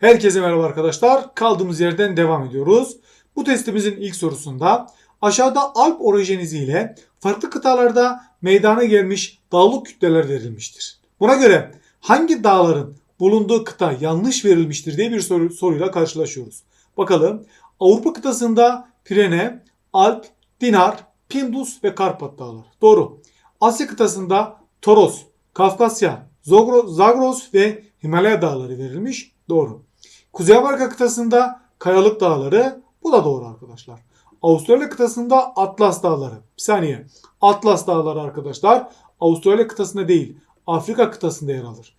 Herkese merhaba arkadaşlar. Kaldığımız yerden devam ediyoruz. Bu testimizin ilk sorusunda aşağıda Alp orijenizi ile farklı kıtalarda meydana gelmiş dağlık kütleler verilmiştir. Buna göre hangi dağların bulunduğu kıta yanlış verilmiştir diye bir soru, soruyla karşılaşıyoruz. Bakalım Avrupa kıtasında Pirene, Alp, Dinar, Pindus ve Karpat dağları. Doğru. Asya kıtasında Toros, Kafkasya, Zagros ve Himalaya dağları verilmiş. Doğru. Kuzey Amerika kıtasında Kayalık Dağları. Bu da doğru arkadaşlar. Avustralya kıtasında Atlas Dağları. Bir saniye. Atlas Dağları arkadaşlar Avustralya kıtasında değil Afrika kıtasında yer alır.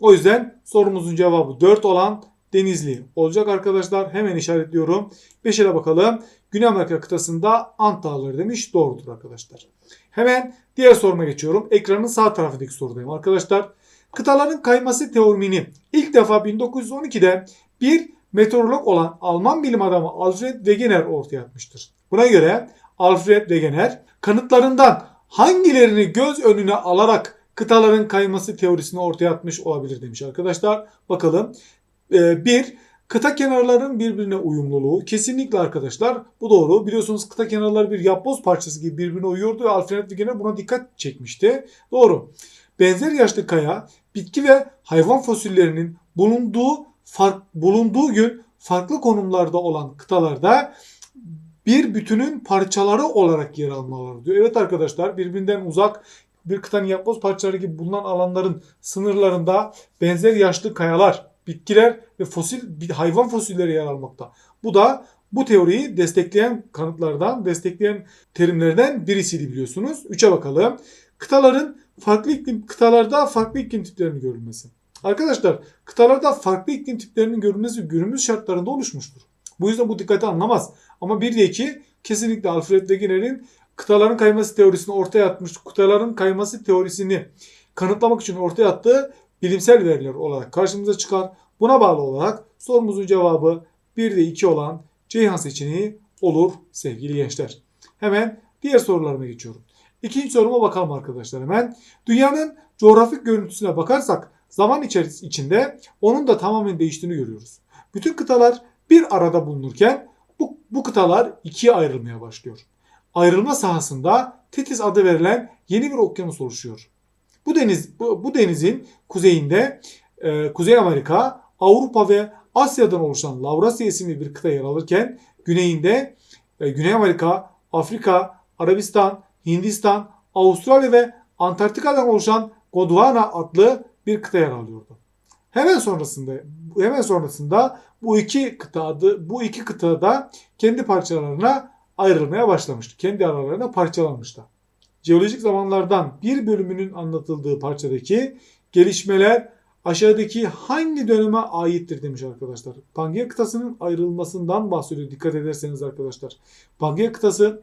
O yüzden sorumuzun cevabı 4 olan Denizli olacak arkadaşlar. Hemen işaretliyorum. 5'e bakalım. Güney Amerika kıtasında Ant Dağları demiş. Doğrudur arkadaşlar. Hemen diğer soruma geçiyorum. Ekranın sağ tarafındaki sorudayım arkadaşlar. Kıtaların kayması teoremini ilk defa 1912'de bir meteorolog olan Alman bilim adamı Alfred Wegener ortaya atmıştır. Buna göre Alfred Wegener kanıtlarından hangilerini göz önüne alarak kıtaların kayması teorisini ortaya atmış olabilir demiş arkadaşlar. Bakalım. Ee, bir, kıta kenarlarının birbirine uyumluluğu. Kesinlikle arkadaşlar bu doğru. Biliyorsunuz kıta kenarları bir yapboz parçası gibi birbirine uyuyordu ve Alfred Wegener buna dikkat çekmişti. Doğru. Benzer yaşlı kaya, bitki ve hayvan fosillerinin bulunduğu fark, bulunduğu gün farklı konumlarda olan kıtalarda bir bütünün parçaları olarak yer almaları diyor. Evet arkadaşlar birbirinden uzak bir kıtanın yapboz parçaları gibi bulunan alanların sınırlarında benzer yaşlı kayalar, bitkiler ve fosil hayvan fosilleri yer almakta. Bu da bu teoriyi destekleyen kanıtlardan, destekleyen terimlerden birisiydi biliyorsunuz. Üçe bakalım. Kıtaların farklı iklim kıtalarda farklı iklim tiplerinin görülmesi. Arkadaşlar kıtalarda farklı iklim tiplerinin görülmesi günümüz şartlarında oluşmuştur. Bu yüzden bu dikkate anlamaz. Ama bir de iki kesinlikle Alfred Wegener'in kıtaların kayması teorisini ortaya atmış, kıtaların kayması teorisini kanıtlamak için ortaya attığı bilimsel veriler olarak karşımıza çıkar. Buna bağlı olarak sorumuzun cevabı 1 ve 2 olan Ceyhan seçeneği olur sevgili gençler. Hemen diğer sorularıma geçiyorum. İkinci soruma bakalım arkadaşlar hemen. Dünyanın coğrafik görüntüsüne bakarsak zaman içinde onun da tamamen değiştiğini görüyoruz. Bütün kıtalar bir arada bulunurken bu, bu kıtalar ikiye ayrılmaya başlıyor. Ayrılma sahasında Tetis adı verilen yeni bir okyanus oluşuyor. Bu deniz bu, bu denizin kuzeyinde e, Kuzey Amerika, Avrupa ve Asya'dan oluşan Lavrasya isimli bir kıta yer alırken güneyinde e, Güney Amerika, Afrika, Arabistan, Hindistan, Avustralya ve Antarktika'dan oluşan Gondwana adlı bir kıta yer alıyordu. Hemen sonrasında hemen sonrasında bu iki kıta adı, bu iki kıtada kendi parçalarına ayrılmaya başlamıştı. Kendi aralarına parçalanmıştı. Jeolojik zamanlardan bir bölümünün anlatıldığı parçadaki gelişmeler aşağıdaki hangi döneme aittir demiş arkadaşlar. Pangea kıtasının ayrılmasından bahsediyor dikkat ederseniz arkadaşlar. Pangea kıtası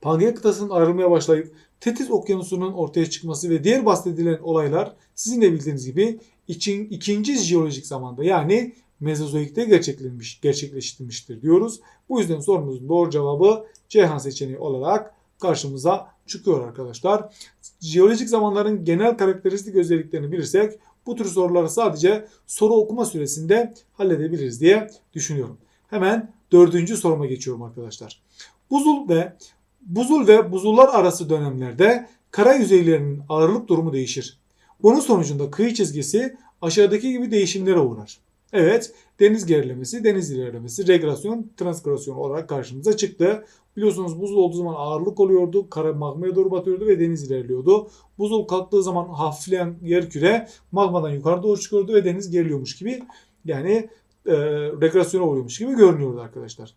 Pangea kıtasının ayrılmaya başlayıp Tetis Okyanusu'nun ortaya çıkması ve diğer bahsedilen olaylar sizin de bildiğiniz gibi için, ikinci jeolojik zamanda yani Mezozoik'te gerçekleşmiş, gerçekleştirmiştir diyoruz. Bu yüzden sorumuzun doğru cevabı Ceyhan seçeneği olarak karşımıza çıkıyor arkadaşlar. Jeolojik zamanların genel karakteristik özelliklerini bilirsek bu tür soruları sadece soru okuma süresinde halledebiliriz diye düşünüyorum. Hemen dördüncü soruma geçiyorum arkadaşlar. Buzul ve buzul ve buzullar arası dönemlerde kara yüzeylerinin ağırlık durumu değişir. Bunun sonucunda kıyı çizgisi aşağıdaki gibi değişimlere uğrar. Evet, deniz gerilemesi, deniz ilerlemesi, regresyon, transgresyon olarak karşımıza çıktı. Biliyorsunuz buzul olduğu zaman ağırlık oluyordu, kara magmaya doğru batıyordu ve deniz ilerliyordu. Buzul kalktığı zaman hafifleyen yer küre magmadan yukarı doğru çıkıyordu ve deniz geriliyormuş gibi yani e, regresyona uğruyormuş gibi görünüyordu arkadaşlar.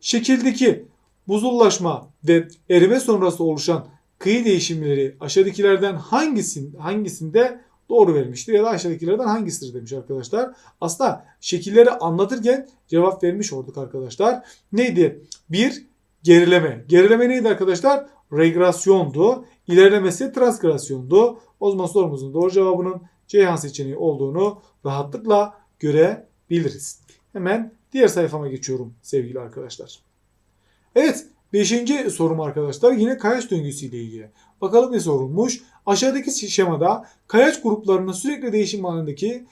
Şekildeki buzullaşma ve erime sonrası oluşan kıyı değişimleri aşağıdakilerden hangisin, hangisinde doğru vermiştir ya da aşağıdakilerden hangisidir demiş arkadaşlar. Aslında şekilleri anlatırken cevap vermiş olduk arkadaşlar. Neydi? Bir gerileme. Gerileme neydi arkadaşlar? Regresyondu. İlerlemesi transgresyondu. O zaman sorumuzun doğru cevabının Ceyhan seçeneği olduğunu rahatlıkla görebiliriz. Hemen diğer sayfama geçiyorum sevgili arkadaşlar. Evet, beşinci sorum arkadaşlar yine kayaç döngüsü ile ilgili. Bakalım ne sorulmuş? Aşağıdaki şemada kayaç gruplarının sürekli değişim halindeki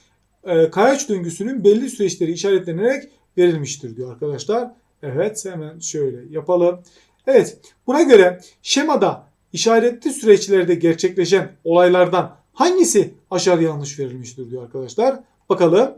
e, kayaç döngüsünün belli süreçleri işaretlenerek verilmiştir diyor arkadaşlar. Evet hemen şöyle yapalım. Evet buna göre şemada işaretli süreçlerde gerçekleşen olaylardan hangisi aşağıda yanlış verilmiştir diyor arkadaşlar. Bakalım.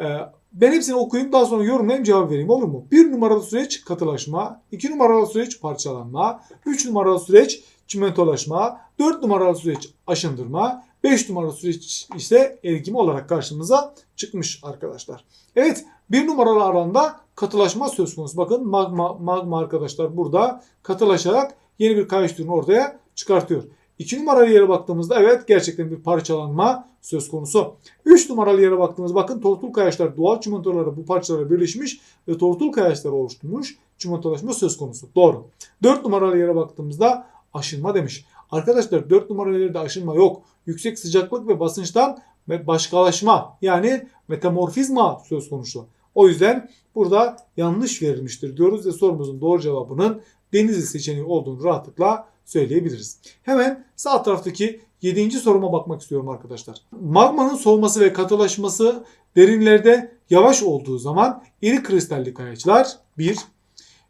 Ee, ben hepsini okuyayım daha sonra yorumlayayım cevap vereyim olur mu? Bir numaralı süreç katılaşma, iki numaralı süreç parçalanma, üç numaralı süreç çimentolaşma, dört numaralı süreç aşındırma, beş numaralı süreç ise ergime olarak karşımıza çıkmış arkadaşlar. Evet bir numaralı alanda katılaşma söz konusu. Bakın magma, magma arkadaşlar burada katılaşarak yeni bir kayış türünü ortaya çıkartıyor. 2 numaralı yere baktığımızda evet gerçekten bir parçalanma söz konusu. 3 numaralı yere baktığımızda bakın tortul kayaçlar doğal çimentoları bu parçalara birleşmiş ve tortul kayaçları oluşturmuş çimentolaşma söz konusu. Doğru. 4 numaralı yere baktığımızda aşınma demiş. Arkadaşlar 4 numaralı yerde aşınma yok. Yüksek sıcaklık ve basınçtan başkalaşma yani metamorfizma söz konusu. O yüzden burada yanlış verilmiştir diyoruz ve sorumuzun doğru cevabının Denizli seçeneği olduğunu rahatlıkla söyleyebiliriz. Hemen sağ taraftaki 7. soruma bakmak istiyorum arkadaşlar. Magmanın soğuması ve katılaşması derinlerde yavaş olduğu zaman iri kristalli kayaçlar 1.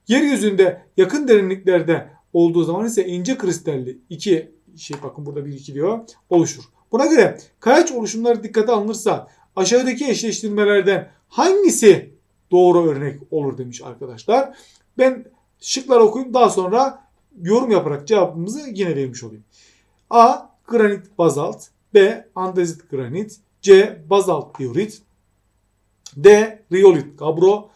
Yeryüzünde yakın derinliklerde olduğu zaman ise ince kristalli 2 şey bakın burada 1 2 diyor oluşur. Buna göre kayaç oluşumları dikkate alınırsa aşağıdaki eşleştirmelerden hangisi doğru örnek olur demiş arkadaşlar. Ben şıklar okuyup daha sonra yorum yaparak cevabımızı yine vermiş olayım. A. Granit bazalt. B. Andezit granit. C. Bazalt diorit. D. Riolit gabro.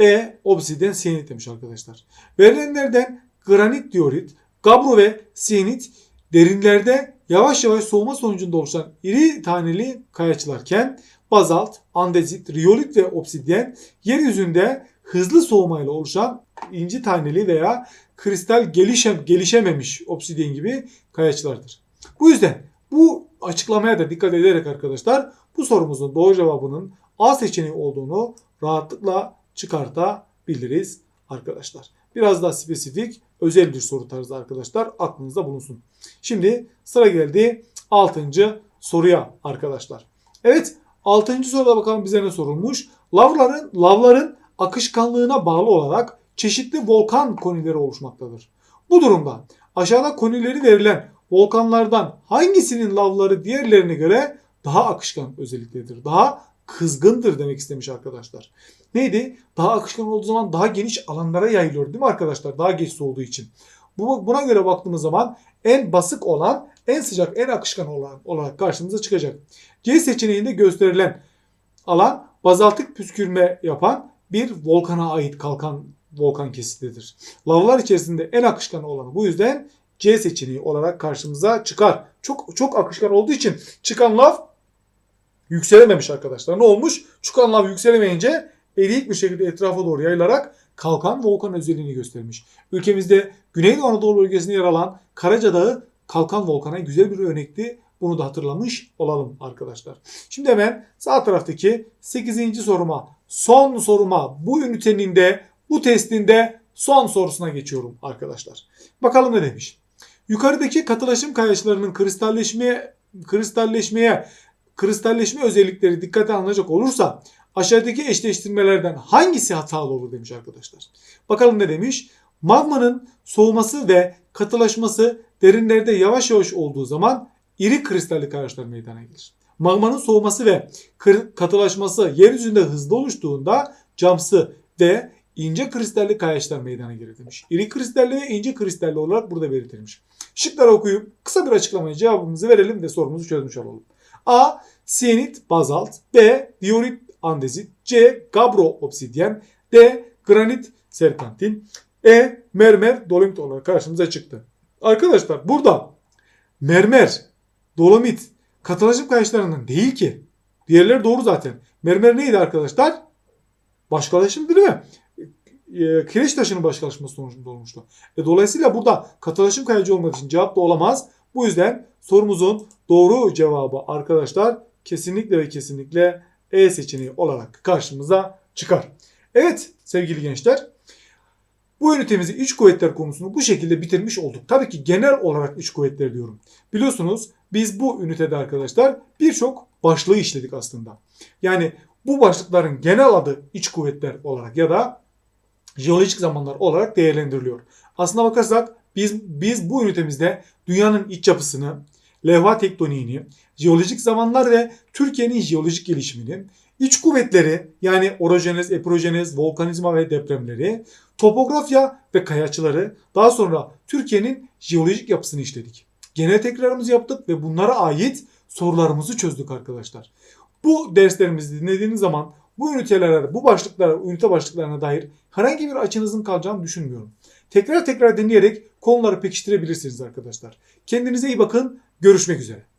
E. Obsidyen siyenit demiş arkadaşlar. Verilenlerden granit diorit, gabro ve siyenit derinlerde yavaş yavaş soğuma sonucunda oluşan iri taneli kayaçlarken bazalt, andezit, riolit ve obsidyen yeryüzünde hızlı soğumayla oluşan inci taneli veya kristal gelişem, gelişememiş obsidyen gibi kayaçlardır. Bu yüzden bu açıklamaya da dikkat ederek arkadaşlar bu sorumuzun doğru cevabının A seçeneği olduğunu rahatlıkla çıkartabiliriz arkadaşlar. Biraz daha spesifik özel bir soru tarzı arkadaşlar aklınızda bulunsun. Şimdi sıra geldi 6. soruya arkadaşlar. Evet 6. soruda bakalım bize ne sorulmuş. Lavların, lavların akışkanlığına bağlı olarak çeşitli volkan konileri oluşmaktadır. Bu durumda aşağıda konileri verilen volkanlardan hangisinin lavları diğerlerine göre daha akışkan özelliktedir? Daha kızgındır demek istemiş arkadaşlar. Neydi? Daha akışkan olduğu zaman daha geniş alanlara yayılıyor değil mi arkadaşlar? Daha geç soğuduğu için. Bu, buna göre baktığımız zaman en basık olan, en sıcak, en akışkan olan olarak karşımıza çıkacak. C seçeneğinde gösterilen alan bazaltik püskürme yapan bir volkana ait kalkan volkan kesitidir. Lavlar içerisinde en akışkan olanı bu yüzden C seçeneği olarak karşımıza çıkar. Çok çok akışkan olduğu için çıkan lav yükselememiş arkadaşlar. Ne olmuş? Çıkan lav yükselemeyince eriyik bir şekilde etrafa doğru yayılarak kalkan volkan özelliğini göstermiş. Ülkemizde Güneydoğu Anadolu bölgesinde yer alan Karaca Dağı kalkan volkana güzel bir örnekti. Bunu da hatırlamış olalım arkadaşlar. Şimdi hemen sağ taraftaki 8. soruma, son soruma bu ünitenin de bu testinde son sorusuna geçiyorum arkadaşlar. Bakalım ne demiş. Yukarıdaki katılaşım kayaçlarının kristalleşmeye kristalleşmeye kristalleşme özellikleri dikkate alınacak olursa aşağıdaki eşleştirmelerden hangisi hatalı olur demiş arkadaşlar. Bakalım ne demiş? Magmanın soğuması ve katılaşması derinlerde yavaş yavaş olduğu zaman iri kristalli kayaçlar meydana gelir. Magmanın soğuması ve katılaşması yeryüzünde hızlı oluştuğunda camsı ve ince kristalli kayaçlar meydana gelir demiş. İri kristalli ve ince kristalli olarak burada belirtilmiş. Şıkları okuyup kısa bir açıklamaya cevabımızı verelim ve sorumuzu çözmüş olalım. A. Siyenit, bazalt. B. Diorit, andezit. C. Gabro, obsidyen. D. Granit, serpentin. E. Mermer, dolomit olarak karşımıza çıktı. Arkadaşlar burada mermer, dolomit katılaşım kayaçlarından değil ki. Diğerleri doğru zaten. Mermer neydi arkadaşlar? Başkalaşım değil mi? E, kireç taşının başkalaşması sonucunda olmuştu. E, dolayısıyla burada katılaşım kayacı olmadığı için cevap da olamaz. Bu yüzden sorumuzun doğru cevabı arkadaşlar kesinlikle ve kesinlikle E seçeneği olarak karşımıza çıkar. Evet sevgili gençler bu ünitemizi iç kuvvetler konusunu bu şekilde bitirmiş olduk. Tabii ki genel olarak iç kuvvetler diyorum. Biliyorsunuz biz bu ünitede arkadaşlar birçok başlığı işledik aslında. Yani bu başlıkların genel adı iç kuvvetler olarak ya da jeolojik zamanlar olarak değerlendiriliyor. Aslına bakarsak biz biz bu ünitemizde dünyanın iç yapısını, levha tektoniğini, jeolojik zamanlar ve Türkiye'nin jeolojik gelişimini, iç kuvvetleri yani orojenez, epirojenez, volkanizma ve depremleri, topografya ve kayaçları, daha sonra Türkiye'nin jeolojik yapısını işledik. Genel tekrarımızı yaptık ve bunlara ait sorularımızı çözdük arkadaşlar. Bu derslerimizi dinlediğiniz zaman bu ünitelere, bu başlıklara, ünite başlıklarına dair herhangi bir açınızın kalacağını düşünmüyorum. Tekrar tekrar dinleyerek konuları pekiştirebilirsiniz arkadaşlar. Kendinize iyi bakın. Görüşmek üzere.